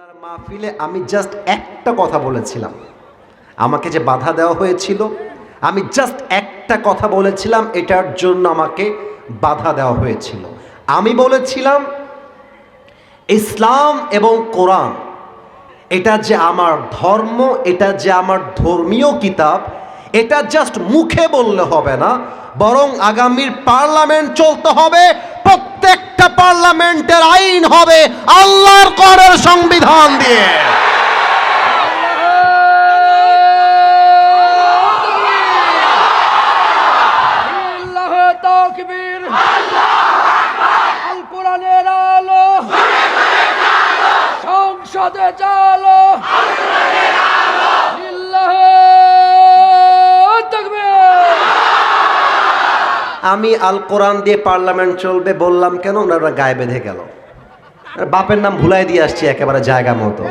বগুড়ার মাহফিলে আমি জাস্ট একটা কথা বলেছিলাম। আমাকে যে বাধা দেওয়া হয়েছিল, আমি জাস্ট একটা কথা বলেছিলাম, এটার জন্য আমাকে বাধা দেওয়া হয়েছিল। আমি বলেছিলাম, ইসলাম এবং কোরআন, এটা যে আমার ধর্ম, এটা যে আমার ধর্মীয় কিতাব, এটা জাস্ট মুখে বললে হবে না, বরং আগামীর পার্লামেন্ট চলতে হবে প্রত্যেকটা পার্লামেন্টের আইন হবে আল্লাহর করের সংবিধান দিয়ে আল্লাহ তাকবীর আল কোরআনের আলো সংসদে চালো আল্লাহ তাকবীর আমি আল কোরআন দিয়ে পার্লামেন্ট চলবে বললাম, কেন ওনারা গায়ে বেঁধে গেল? বাপের নাম ভুলাই দিয়ে আসছি একেবারে জায়গা মতো।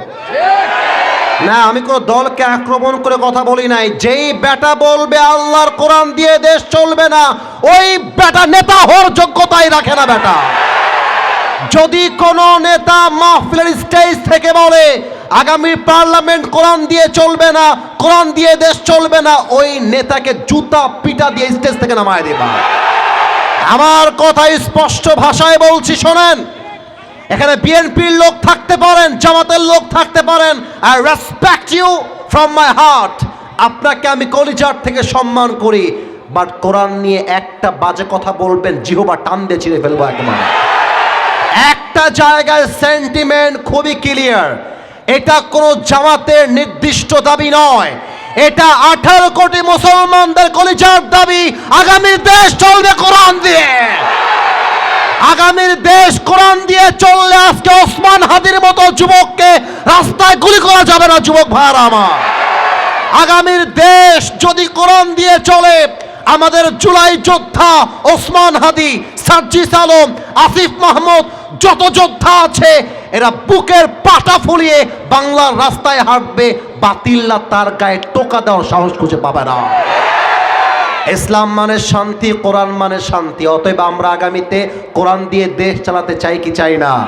না, আমি কোনো দলকে আক্রমণ করে কথা বলি নাই। যেই বেটা বলবে আল্লাহর কোরআন দিয়ে দেশ চলবে না, ওই বেটা নেতা হওয়ার যোগ্যতাই রাখে না বেটা যদি কোনো নেতা মাহফিলের স্টেজ থেকে বলে, আগামী পার্লামেন্ট কোরআন দিয়ে চলবে না, কোরআন দিয়ে দেশ চলবে না, ওই নেতাকে জুতা পিটা দিয়ে স্টেজ থেকে নামায় দেবা। আমার কথা স্পষ্ট ভাষায় বলছি, শোনেন। এখানে বিএনপির লোক থাকতে পারেন, জামাতের লোক থাকতে পারেন। I respect you from my heart আপনাকে আমি কলিজার থেকে সম্মান করি। বাট কোরআন নিয়ে একটা বাজে কথা বলবেন, জিহবা টান দিয়ে চিড়ে ফেলব একেবারে একটা জায়গায় সেন্টিমেন্ট খুবই ক্লিয়ার এটা কোনো জামাতের নির্দিষ্ট দাবি নয়। এটা আঠারো কোটি মুসলমানদের কলিজার দাবি। আগামী দেশ চলবে কোরআন দিয়ে। আগামীর দেশ কোরআন দিয়ে চললে আজকে ওসমান হাদির মতো যুবককে রাস্তায় গুলি করা যাবে না, যুবক ভাইয়ারা আমার। আগামীর দেশ যদি কোরআন দিয়ে চলে, আমাদের জুলাই যোদ্ধা ওসমান হাদি, সার্জিস আলম, আসিফ মাহমুদ, যত যোদ্ধা আছে, এরা বুকের পাটা ফুলিয়ে বাংলার রাস্তায় হাঁটবে। বাতিল্লা তার গায়ে টোকা দেওয়ার সাহস খুঁজে পাবে না। ইসলাম মানে শান্তি, কোরআন মানে শান্তি। অতএব আমরা আগামীতে কোরআন দিয়ে দেশ চালাতে চাই কি চাই না?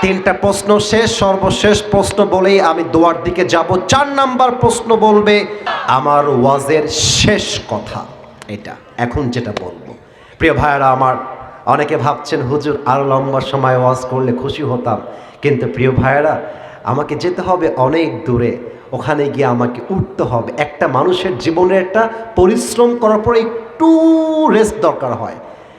তিনটা প্রশ্ন শেষ, সর্বশেষ প্রশ্ন বলেই আমি দোয়ার দিকে যাব। চার নাম্বার প্রশ্ন বলবে, আমার ওয়াজের শেষ কথা এটা। এখন যেটা বলব। প্রিয় ভাইয়েরা আমার, অনেকে ভাবছেন, হুজুর, আরও লম্বা সময় ওয়াজ করলে খুশি হতাম। কিন্তু প্রিয় ভাইয়েরা আমাকে যেতে হবে অনেক দূরে। ওখানে গিয়ে আমাকে উঠতে হবে। একটা মানুষের জীবনে একটা পরিশ্রম করার পরে একটু রেস্ট দরকার হয়।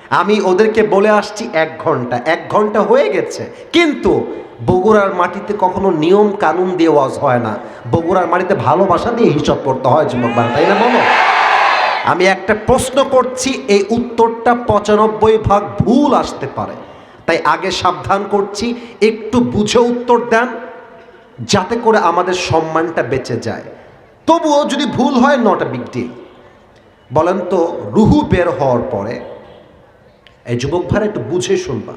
আমি ওদেরকে বলে আসছি এক ঘণ্টা। এক ঘণ্টা হয়ে গেছে। কিন্তু বগুড়ার মাটিতে কখনো নিয়ম কানুন দিয়ে ওয়াজ হয় না। বগুড়ার মাটিতে ভালোবাসা দিয়ে হিসাব করতে হয় যুবক ভাই, তাই না বলো? আমি একটা প্রশ্ন করছি এই উত্তরটা পঁচানব্বই ভাগ ভুল আসতে পারে। তাই আগে সাবধান করছি একটু বুঝে উত্তর দেন। যাতে করে আমাদের সম্মানটা বেঁচে যায়। তবুও যদি ভুল হয় নট বিগ ডিল বলেন তো, রুহু বের হওয়ার পরে, এই যুবক ভাইরা একটু বুঝে শুনবা।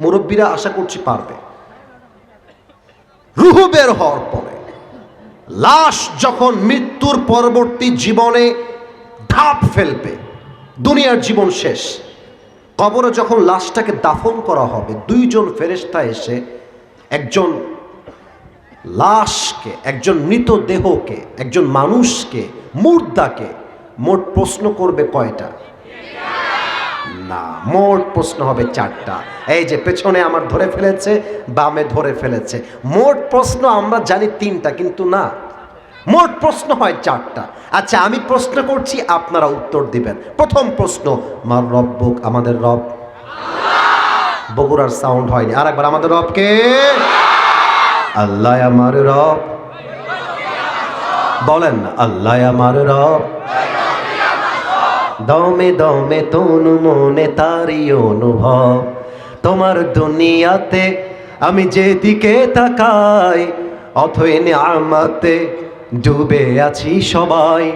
মুরব্বীরা আশা করছি পারবে। রুহু বের হওয়ার পরে, লাশ যখন মৃত্যুর পরবর্তী জীবনে ধাপ ফেলবে, দুনিয়ার জীবন শেষ, কবরে যখন লাশটাকে দাফন করা হবে, দুইজন ফেরেস্তা এসে একজন লাশকে, একজন মৃতদেহকে একজন মানুষকে, মুর্দাকে মোট প্রশ্ন করবে কয়টা? না, মোট প্রশ্ন হবে চারটা। এই যে পেছনে আমার ধরে ফেলেছে, বামে ধরে ফেলেছে। মোট প্রশ্ন আমরা জানি তিনটা, কিন্তু না। মোট প্রশ্ন হয় চারটা। আচ্ছা আমি প্রশ্ন করছি, আপনারা উত্তর দিবেন। প্রথম প্রশ্ন, মার রব্বুক আমাদের রব? বগুড়ার সাউন্ড হয়নি। আর একবার আমাদের রবকে আল্লাহ আমার রব। বলেন, আল্লাহ আমার রব। দমে দমে তনু মনে তারি অনুভব। তোমার দুনিয়াতে আমি যেদিকে তাকাই, অথই আমাতে ডুবে আছি সবাই।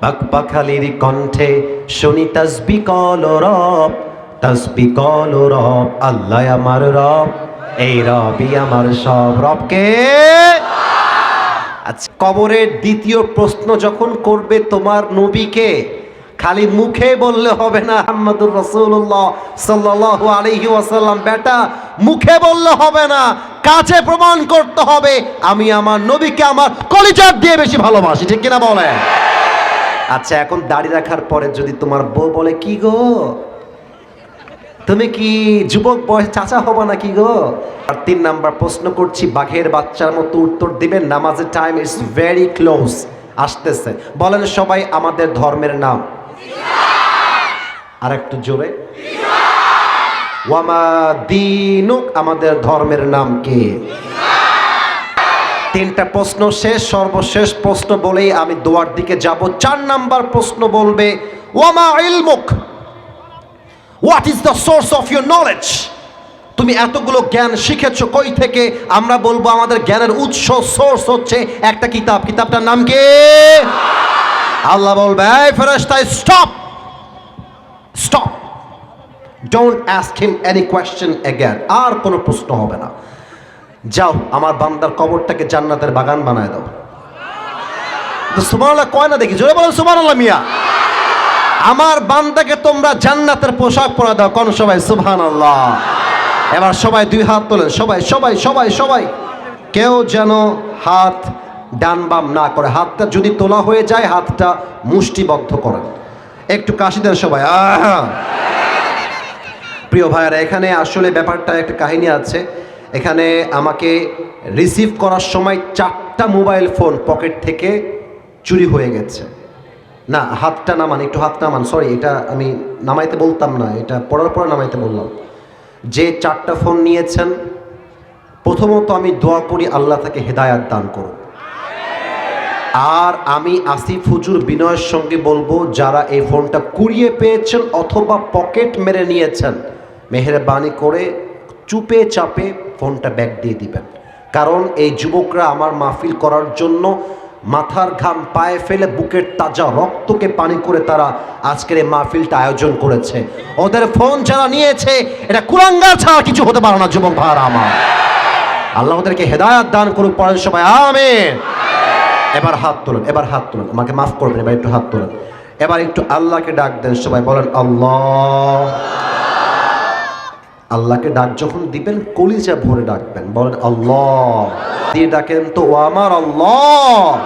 পাক পাখালির কণ্ঠে শুনি তসবি কল রব, তসবি কল রব, আল্লাহ আমার রব। এই রবি আমার সব রবকে আচ্ছা কবরের দ্বিতীয় প্রশ্ন যখন করবে তোমার নবীকে, খালি মুখে বললে হবে না আহমদুর রসুল্লাহ সাল্লাহ আলহি ওয়াসাল্লাম, বেটা মুখে বললে হবে না কাজে প্রমাণ করতে হবে, আমি আমার নবীকে আমার কলিজার দিয়ে বেশি ভালোবাসি, ঠিক কিনা বলে আচ্ছা এখন দাড়ি রাখার পরে যদি তোমার বউ বলে, কি গো? তুমি কি যুবক বয়স চাচা হবা নাকি গো? আর তিন নাম্বার প্রশ্ন করছি, বাঘের বাচ্চার মতো উত্তর দিবেন, নামাজের টাইম ইজ ভেরি ক্লোজ আসতেছে। বলেন সবাই আমাদের ধর্মের নাম। আর একটু জোরে। ওয়ামা দিনুক, আমাদের ধর্মের নাম কি? তিনটা প্রশ্ন শেষ, সর্বশেষ প্রশ্ন বলেই আমি দোয়ার দিকে যাব। চার নাম্বার প্রশ্ন বলবে, ওয়ামা ইলমুক। What is the source of your knowledge তুমি এতগুলো জ্ঞান শিখেছো কই থেকে? আমরা বলব আমাদের জ্ঞানের উৎস সোর্স হচ্ছে একটা কিতাব। কিতাবটার নাম কি? আল্লাহ বলবে ফেরেশতা stop stop don't ask him any question again আর কোনো প্রশ্ন হবে না। যাও, আমার বান্দার কবরটাকে জান্নাতের বাগান বানায় দাও। সুমানাল্লাহ কয় না দেখি? জোরে বলেন সুমানাল্লাহ মিয়া। আমার বান্দাকে তোমরা জান্নাতের পোশাক পরা দাও। কোন সবাই? সুবহান আল্লাহ এবার সবাই দুই হাত তোলেন। সবাই সবাই সবাই সবাই। কেউ যেন হাত ডান বাম না করে, হাতটা যদি তোলা হয়ে যায়, হাতটা মুষ্টিবদ্ধ করেন। একটু কাশি দেন সবাই। আহা। প্রিয় ভাইয়ারা, এখানে আসলে ব্যাপারটা একটা কাহিনী আছে। এখানে আমাকে রিসিভ করার সময় চারটা মোবাইল ফোন পকেট থেকে চুরি হয়ে গেছে। না, হাতটা নামান, একটু হাত নামান সরি এটা আমি নামাইতে বলতাম না, এটা পড়ার পর নামাইতে বললাম। যে চারটা ফোন নিয়েছেন, প্রথমত আমি দোয়া করি আল্লাহ তাকে হেদায়াত দান করুন। আর আমি আসিফ হুজুর বিনয়ের সঙ্গে বলব, যারা এই ফোনটা কুড়িয়ে পেয়েছেন অথবা পকেট মেরে নিয়েছেন, মেহরবানি করে চুপে চাপে ফোনটা ব্যাগ দিয়ে দিবেন। কারণ এই যুবকরা আমার মাহফিল করার জন্য মাথার ঘাম পায়ে ফেলে বুকের তাজা রক্তকে পানি করে তারা আজকের এই মাহফিলটা আয়োজন করেছে। ওদের ফোন যারা নিয়েছে, এটা কুলাঙ্গার ছাড়া কিছু হতে পারে না, যুবক ভাড়া আমার। আল্লাহ ওদেরকে হেদায়াত দান করুক পড়েন সবাই, আমেন। এবার হাত তোলেন, এবার হাত তোলেন। আমাকে মাফ করবেন, এবার একটু হাত তোলেন। এবার একটু আল্লাহকে ডাক দেন, সবাই বলেন, আল্লাহ। আল্লাহকে ডাক যখন দিবেন, কলিজা ভরে ডাকবেন। বলেন, আল্লাহ। দিয়ে ডাকেন তো, ও আমার আল্লাহ।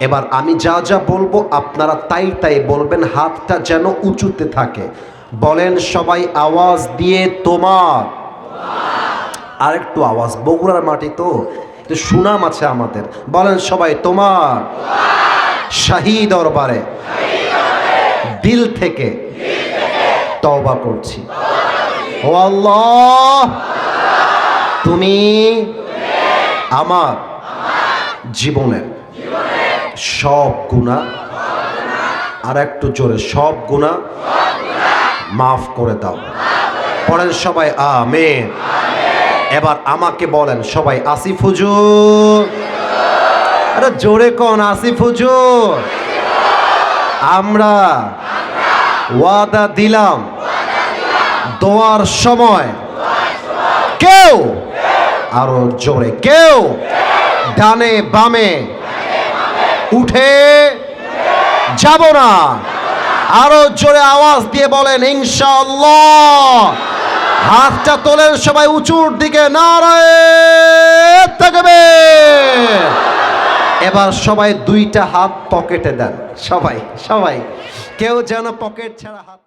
এবার আমি যা যা বলব, আপনারা তাই তাই বলবেন, হাতটা যেন উঁচুতে থাকে। বলেন, সবাই আওয়াজ দিয়ে তোমার। আরেকটু আওয়াজ, বগুড়ার মাটি তো সুনাম আছে আমাদের। বলেন, সবাই তোমার। শাহী দরবারে। দিল থেকে। তওবা করছি। ও তুমি আমার জীবনের সব গুণা আর একটু জোরে, সব গুণা মাফ করে দাও। পড়েন সবাই, আমেন। এবার আমাকে বলেন, সবাই, আসিফ হুজুর। আরে জোরে কোন, আসিফ হুজুর। আমরা ওয়াদা দিলাম। দোয়ার সময়। কেউ আরও জোরে, কেউ ডানে বামে উঠে যাব না। আরও জোরে আওয়াজ দিয়ে বলেন, ইনশাআল্লাহ। হাতটা তোলেন সবাই উঁচুর দিকে, নারায় থাকবে এবার সবাই দুইটা হাত পকেটে দেন, সবাই সবাই। কেউ যেন পকেট ছাড়া হাত